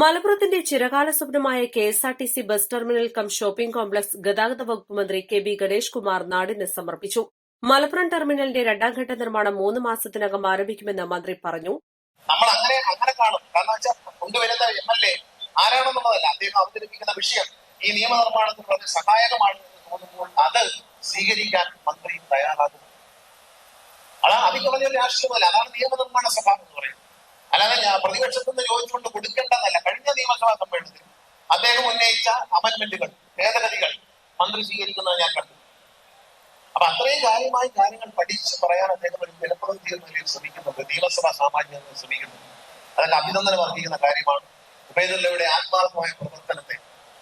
മലപ്പുറത്തിന്റെ ചിരകാല സ്വപ്നമായ K S R T C bus terminal cum shopping complex ഗതാഗത വകുപ്പ് മന്ത്രി കെ ബി ഗണേഷ് കുമാർ നാടിന് സമർപ്പിച്ചു. മലപ്പുറം ടെർമിനലിന്റെ രണ്ടാം ഘട്ട നിർമ്മാണം മൂന്ന് മാസത്തിനകം ആരംഭിക്കുമെന്ന് മന്ത്രി പറഞ്ഞു. നമ്മൾ അങ്ങനെ അങ്ങനെ കാണും. കാരണം വെച്ചാൽ കൊണ്ടുവരുന്ന എം എൽ എ ആരാണെന്നുള്ളതല്ല. അദ്ദേഹം അവതരിപ്പിക്കുന്ന വിഷയം. ഈ നിയമനിർമ്മാണത്തിന് വളരെ സഹായകമാണ് തോന്നുമ്പോൾ അത് സ്വീകരിക്കാൻ മന്ത്രി തയ്യാറാകുന്നു. അതാണ് അതിൽ വലിയ രാഷ്ട്രീയമല്ല. അതാണ് നിയമനിർമ്മാണ സഭ എന്ന് പറയുന്നത്. അല്ലാതെ ഞാൻ പ്രതിപക്ഷത്തു നിന്ന് ചോദിച്ചുകൊണ്ട് കൊടുക്കേണ്ടതല്ല. കഴിഞ്ഞ നിയമസഭാ സമ്മേളനത്തിൽ അദ്ദേഹം ഉന്നയിച്ച അമൻമെന്റുകൾ ഭേദഗതികൾ മന്ത്രി സ്വീകരിക്കുന്നത് ഞാൻ കണ്ടു. അപ്പൊ അത്രയും കാര്യമായി കാര്യങ്ങൾ പഠിച്ച് പറയാൻ അദ്ദേഹം ഒരു ജനപ്രതിനിധി എന്ന നിലയിൽ ശ്രമിക്കുന്നുണ്ട്. നിയമസഭാ സാമാന്യം ശ്രമിക്കുന്നുണ്ട് അതൊക്കെ അഭിനന്ദനം അർഹിക്കുന്ന കാര്യമാണ്. ഉപേന്ദ്രയുടെ ആത്മാർത്ഥമായ പ്രവർത്തനത്തെ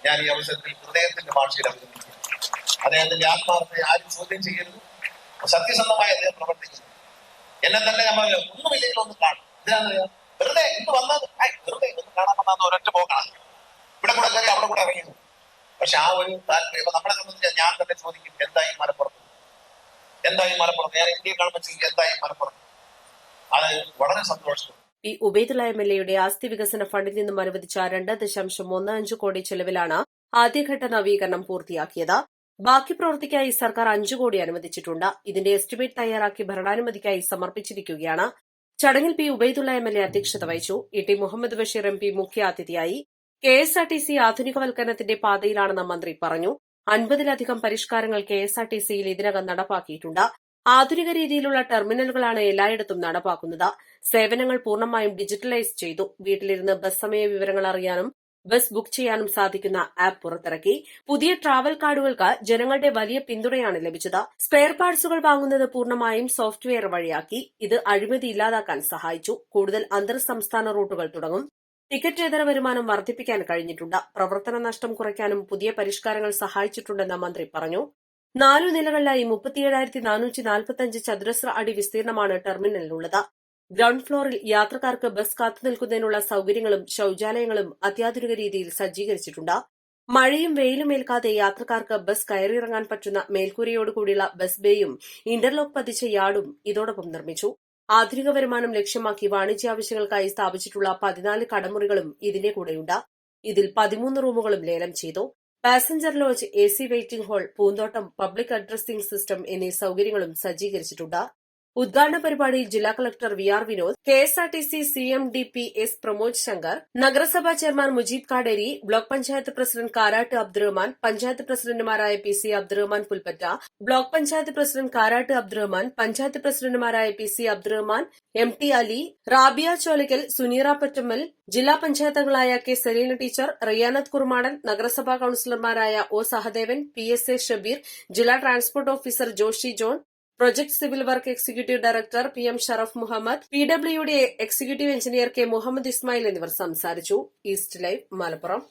ഞാൻ ഈ അവസരത്തിൽ ഹൃദയത്തിന്റെ ഭാഷയിൽ അഭിനന്ദിക്കുന്നു അദ്ദേഹത്തിന്റെ ആത്മാർത്ഥതയെ ആരും ചോദ്യം ചെയ്യരുത്. സത്യസന്ധമായി അദ്ദേഹം പ്രവർത്തിക്കുന്നു. എന്നെ തന്നെ നമ്മൾ ഒന്നുമില്ലെങ്കിൽ ഒന്ന് കാണും. ഇതിനാണ് വെറുതെ ഇന്ന് വന്നത് വെറുതെ ഒന്ന് കാണാൻ വന്ന ഒരൊറ്റ പോക്കാണ്. ഇവിടെ കൂടെ കയറി അവിടെ കൂടെ ഇറങ്ങിയത് പക്ഷെ ആ ഒരു താല്പര്യം ഇപ്പൊ നമ്മളെ സംബന്ധിച്ച് ഞാൻ തന്നെ ചോദിക്കും എന്തായി മലപ്പുറത്ത്? എന്തായി മലപ്പുറത്ത്? ഞാൻ ഇന്ത്യയെ കാണുമ്പോൾ എന്തായി മലപ്പുറത്ത്? അത് വളരെ സന്തോഷം പി ഉബൈദുള്ള എം എൽ എയുടെ ആസ്തി വികസന ഫണ്ടിൽ നിന്നും അനുവദിച്ച രണ്ട് ദശാംശം ഒന്ന് അഞ്ച് കോടി ചെലവിലാണ് ആദ്യഘട്ട നവീകരണം പൂർത്തിയാക്കിയത്. ബാക്കി പ്രവൃത്തിക്കായി സർക്കാർ അഞ്ചു കോടി അനുവദിച്ചിട്ടുണ്ട്. ഇതിന്റെ എസ്റ്റിമേറ്റ് തയ്യാറാക്കി ഭരണാനുമതിക്കായി സമർപ്പിച്ചിരിക്കുകയാണ്. ചടങ്ങിൽ P Ubaidulla M L A അധ്യക്ഷത വഹിച്ചു. E T Muhammad Basheer M P മുഖ്യാതിഥിയായി K S R T C ആധുനികവൽക്കരണത്തിന്റെ പാതയിലാണെന്ന് മന്ത്രി പറഞ്ഞു. അൻപതിലധികം പരിഷ്കാരങ്ങൾ കെ എസ് ആർ ടി സിയിൽ ഇതിനകം നടപ്പാക്കിയിട്ടുണ്ട്. ആധുനിക രീതിയിലുള്ള ടെർമിനലുകളാണ് എല്ലായിടത്തും നടപ്പാക്കുന്നത്. സേവനങ്ങൾ പൂർണമായും ഡിജിറ്റലൈസ് ചെയ്തു. വീട്ടിലിരുന്ന് ബസ് സമയ വിവരങ്ങൾ അറിയാനും ബസ് ബുക്ക് ചെയ്യാനും സാധിക്കുന്ന ആപ്പ് പുറത്തിറക്കി. പുതിയ ട്രാവൽ കാർഡുകൾക്ക് ജനങ്ങളുടെ വലിയ പിന്തുണയാണ് ലഭിച്ചത്. സ്പെയർ പാർട്സുകൾ വാങ്ങുന്നത് പൂർണമായും സോഫ്റ്റ്വെയർ വഴിയാക്കി. ഇത് അഴിമതി ഇല്ലാതാക്കാൻ സഹായിച്ചു. കൂടുതൽ അന്തർ സംസ്ഥാന റൂട്ടുകൾ തുടങ്ങും. ടിക്കറ്റ് ഇതര വരുമാനം വർദ്ധിപ്പിക്കാൻ കഴിഞ്ഞിട്ടുണ്ട്. പ്രവർത്തന നഷ്ടം കുറയ്ക്കാനും പുതിയ പരിഷ്കാരങ്ങൾ സഹായിച്ചിട്ടുണ്ടെന്ന് മന്ത്രി പറഞ്ഞു. നാലു നിലകളിലായി മുപ്പത്തിയേഴായിരത്തി നാനൂറ്റി നാൽപ്പത്തിയഞ്ച് ചതുരശ്ര അടി വിസ്തീർണമാണ് ടെർമിനലിലുള്ളത്. ഗ്രൌണ്ട് ഫ്ലോറിൽ യാത്രക്കാർക്ക് ബസ് കാത്തുനിൽക്കുന്നതിനുള്ള സൌകര്യങ്ങളും ശൌചാലയങ്ങളും അത്യാധുനിക രീതിയിൽ സജ്ജീകരിച്ചിട്ടുണ്ട്. മഴയും വെയിലും ഏൽക്കാതെ യാത്രക്കാർക്ക് ബസ് കയറിയിറങ്ങാൻ പറ്റുന്ന മേൽക്കൂരയോടുകൂടിയുള്ള ബസ് ബേയും ഇന്റർലോക്ക് പതിച്ച യാർഡും ഇതോടൊപ്പം നിർമ്മിച്ചു. ആധുനിക വരുമാനം ലക്ഷ്യമാക്കി വാണിജ്യ ആവശ്യങ്ങൾക്കായി സ്ഥാപിച്ചിട്ടുള്ള പതിനാല് കടമുറികളും ഇതിന്റെ കൂടെയുണ്ട്. ഇതിൽ പതിമൂന്ന് റൂമുകളും ലേലം ചെയ്തു. Passenger lounge A C waiting hall പൂന്തോട്ടം പബ്ലിക് അഡ്രസ്സിംഗ് സിസ്റ്റം എന്നീ സൌകര്യങ്ങളും സജ്ജീകരിച്ചിട്ടുണ്ട്. ഉദ്ഘാടന പരിപാടിയിൽ ജില്ലാ collector V R Vinod K S R T C C M D P S Pramod Shankar നഗരസഭാ chairman Mujeeb Kaderi block panchayat president Karat Abdurahman panchayat പ്രസിഡന്റുമാരായ P C Abdurahman Pulpatta block panchayat president Karat Abdurahman panchayat പ്രസിഡന്റുമാരായ P C Abdurahman M T Ali Rabiya Cholakkal Suneera Pattammal ജില്ലാ പഞ്ചായത്തുകളായ K Saleena teacher Riyanath Kurmadan നഗരസഭാ കൌൺസിലർമാരായ O Sahadevan P S A Shabeer ജില്ലാ transport officer Joshi John project civil work executive director P M Sharaf Muhammad P ഡബ്ല്യുയുടെ executive engineer K Muhammad Ismail എന്നിവർ സംസാരിച്ചു. East live Malappuram.